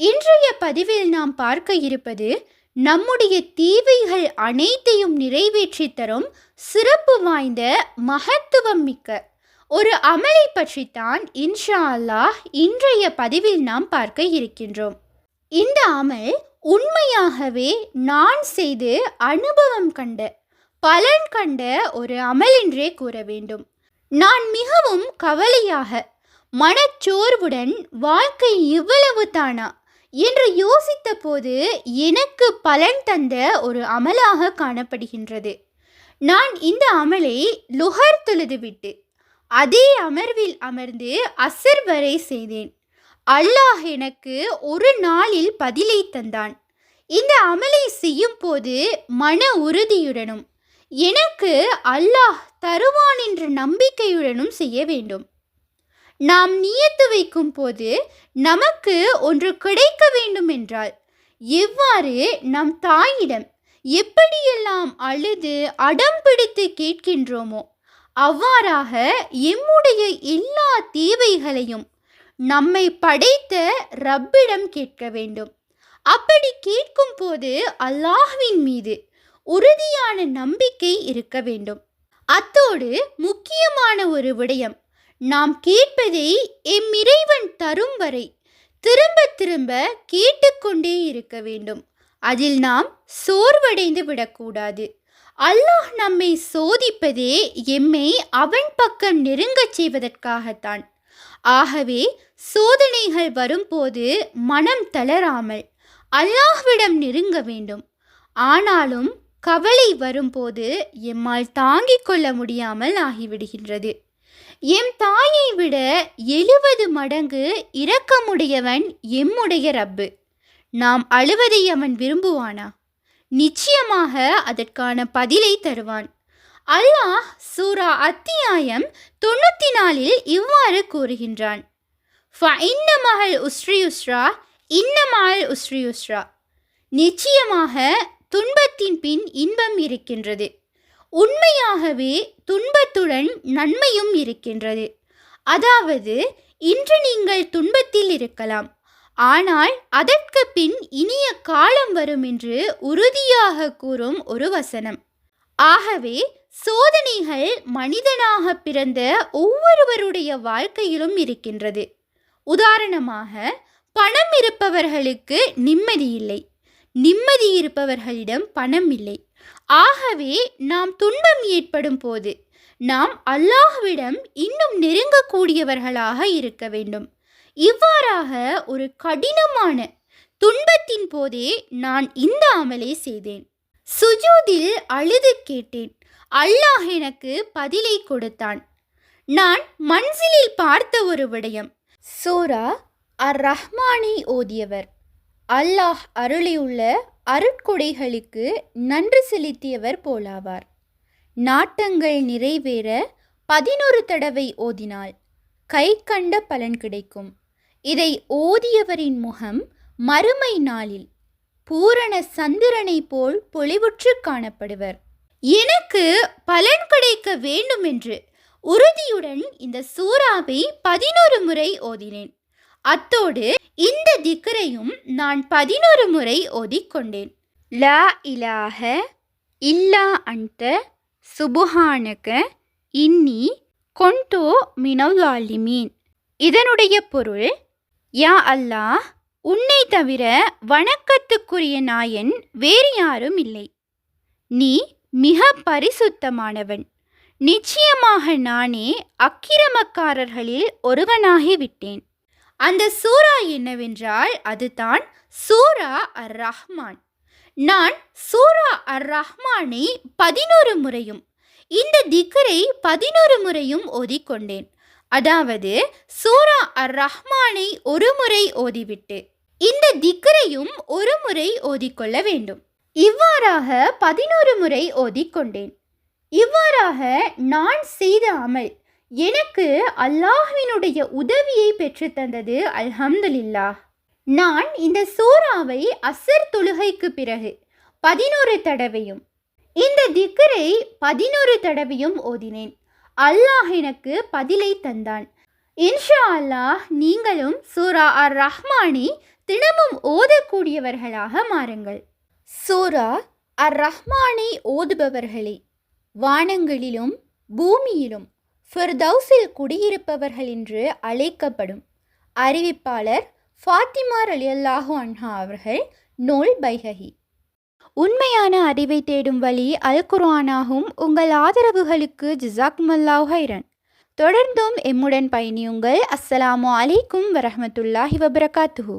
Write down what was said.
இன்றைய பதிவில் நாம் பார்க்க இருப்பது நம்முடைய தீவைகள் அனைத்தையும் நிறைவேற்றி தரும் சிறப்பு வாய்ந்த மகத்துவம் மிக்க. ஒரு அமலை பற்றித்தான் இன்ஷா அல்லாஹ் இன்றைய பதிவில் நாம் பார்க்க இருக்கின்றோம். இந்த அமல் உண்மையாகவே நான் செய்து அனுபவம் கண்ட பலன் கண்ட ஒரு அமல் என்றே கூற வேண்டும். நான் மிகவும் கவலையாக மனச்சோர்வுடன் வாழ்க்கை இவ்வளவு தானா? என்று யோசித்த போது எனக்கு பலன் தந்த ஒரு அமலாக காணப்படுகின்றது. நான் இந்த அமலை லுகர் தொழுதுவிட்டு அதே அமர்வில் அமர்ந்து அசர் வரை செய்தேன். அல்லாஹ் எனக்கு ஒரு நாளில் பதிலை தந்தான். இந்த அமலை செய்யும் போது மன உறுதியுடனும் எனக்கு அல்லாஹ் தருவான் என்ற நம்பிக்கையுடனும் செய்ய வேண்டும். நாம் நியத்து வைக்கும் போது நமக்கு ஒன்று கிடைக்க வேண்டும் என்றால் எவ்வாறு நம் தாயிடம் எப்படியெல்லாம் அழுது அடம் பிடித்து கேட்கின்றோமோ அவ்வாறாக எம்முடைய எல்லா தேவைகளையும் நம்மை படைத்த ரப்பிடம் கேட்க வேண்டும். அப்படி கேட்கும் போது அல்லாஹ்வின் மீது உறுதியான நம்பிக்கை இருக்க வேண்டும். அத்தோடு முக்கியமான ஒரு விடயம் நாம் கேட்பதை எம் இறைவன் தரும் வரை திரும்ப திரும்ப கேட்டுக்கொண்டே இருக்க வேண்டும். அதில் நாம் சோர்வடைந்து விடக்கூடாது. அல்லாஹ் நம்மை சோதிப்பதே எம்மை அவன் பக்கம் நெருங்கச் செய்வதற்காகத்தான். ஆகவே சோதனைகள் வரும்போது மனம் தளராமல் அல்லாஹ்விடம் நெருங்க வேண்டும். ஆனாலும் கவலை வரும்போது எம்மால் தாங்கிக் கொள்ள முடியாமல் ஆகிவிடுகின்றது. எம் தாயை விட எழுபது மடங்கு இரக்கமுடையவன் எம்முடைய ரப்பு. நாம் அழுவதை அவன் விரும்புவானா? நிச்சயமாக அதற்கான பதிலை தருவான். அல்லாஹ் சூரா அத்தியாயம் தொண்ணூற்றி நாலில் இவ்வாறு கூறுகின்றான். மகள் உஸ்ரியுஸ்ரா இன்ன மகள் உஸ்ரி நிச்சயமாக துன்பத்தின் பின் இன்பம் இருக்கின்றது. உண்மையாகவே துன்பத்துடன் நன்மையும் இருக்கின்றது. அதாவது இன்று நீங்கள் துன்பத்தில் இருக்கலாம். ஆனால் அதற்கு பின் இனிய காலம் வரும் என்று உறுதியாக கூறும் ஒரு வசனம். ஆகவே சோதனைகள் மனிதனாக பிறந்த ஒவ்வொருவருடைய வாழ்க்கையிலும் இருக்கின்றது. உதாரணமாக பணம் இருப்பவர்களுக்கு நிம்மதி இல்லை. நிம்மதி இருப்பவர்களிடம் பணம் இல்லை. ஆகவே நாம் துன்பம் ஏற்படும் போது நாம் அல்லாஹ்விடம் இன்னும் நெருங்கக்கூடியவர்களாக இருக்க வேண்டும். இவ்வாறாக ஒரு கடினமான துன்பத்தின் போதே நான் இந்த அமலை செய்தேன். சுஜூதில் அழுது கேட்டேன். அல்லாஹ் எனக்கு பதிலை கொடுத்தான். நான் மன்சிலில் பார்த்த ஒரு விடயம். சோரா அர் ரஹ்மானை ஓதியவர். அல்லாஹ் அருளியுள்ள அருட்கொடைகளுக்கு நன்றி செலுத்தியவர் போலாவார். நாட்டங்கள் நிறைவேற பதினொரு தடவை ஓதினால் கை கண்ட பலன் கிடைக்கும். இதை ஓதியவரின் முகம் மறுமை நாளில் பூரண சந்திரனை போல் பொலிவுற்று காணப்படுவர். எனக்கு பலன் கிடைக்க வேண்டும் என்று உறுதியுடன் இந்த சூறாவை பதினோரு முறை ஓதினேன். அத்தோடு இந்த திக்கரையும் நான் பதினோரு முறை ஓதிக்கொண்டேன். லா இலாக இல்லா அந்த சுபுஹானக இன்னி கொண்டோ மினவாலிமீன் இதனுடைய பொருள் யா அல்லாஹ் உன்னை தவிர வணக்கத்துக்குரிய நாயன் வேறு யாரும் இல்லை. நீ மிக பரிசுத்தமானவன். நிச்சயமாக நானே அக்கிரமக்காரர்களில் ஒருவனாகிவிட்டேன். அந்த சூரா என்னவென்றால் அதுதான் சூரா அர் ரஹ்மான் நான் சூரா அர் ரஹ்மானை பதினோரு முறையும் இந்த திக்கரை பதினோரு முறையும் ஓதிக்கொண்டேன். அதாவது சூரா அர் ரஹ்மானை ஒரு முறை ஓதிவிட்டு இந்த திக்கரையும் ஒரு முறை ஓதிக்கொள்ள வேண்டும். இவ்வாறாக பதினோரு முறை ஓதிக்கொண்டேன். இவ்வாறாக நான் செய்த அமல் எனக்கு அல்லாஹ்வினுடைய உதவியை பெற்றுத்தந்தது அல்ஹம்துலில்லா. நான் இந்த சூறாவை அசர் தொழுகைக்கு பிறகு பதினோரு தடவையும் இந்த திக்கரை பதினோரு தடவையும் ஓதினேன். அல்லாஹ் எனக்கு பதிலை தந்தான். இன்ஷா அல்லாஹ் நீங்களும் சூரா அர் ரஹ்மானை தினமும் ஓதக்கூடியவர்களாக மாறுங்கள். சூரா அர் ரஹ்மானை ஓதுபவர்களே வானங்களிலும் பூமியிலும் ஃபிர்தௌஸில் குடியிருப்பவர்கள் என்று அழைக்கப்படும். அறிவிப்பாளர் ஃபாத்திமா ரலியல்லாஹு அன்ஹா அவர்கள் நூல் பைஹகி. உண்மையான அறிவை தேடும் வழி அல் குர்ஆனாகும் உங்கள் ஆதரவுகளுக்கு ஜிசாக்மல்லாஹ் ஹைரன் தொடர்ந்தும் எம்முடன் பயணியுங்கள். அஸ்ஸலாமு அலைக்கும் வரஹ்மத்துல்லாஹி வபரகாத்துஹு.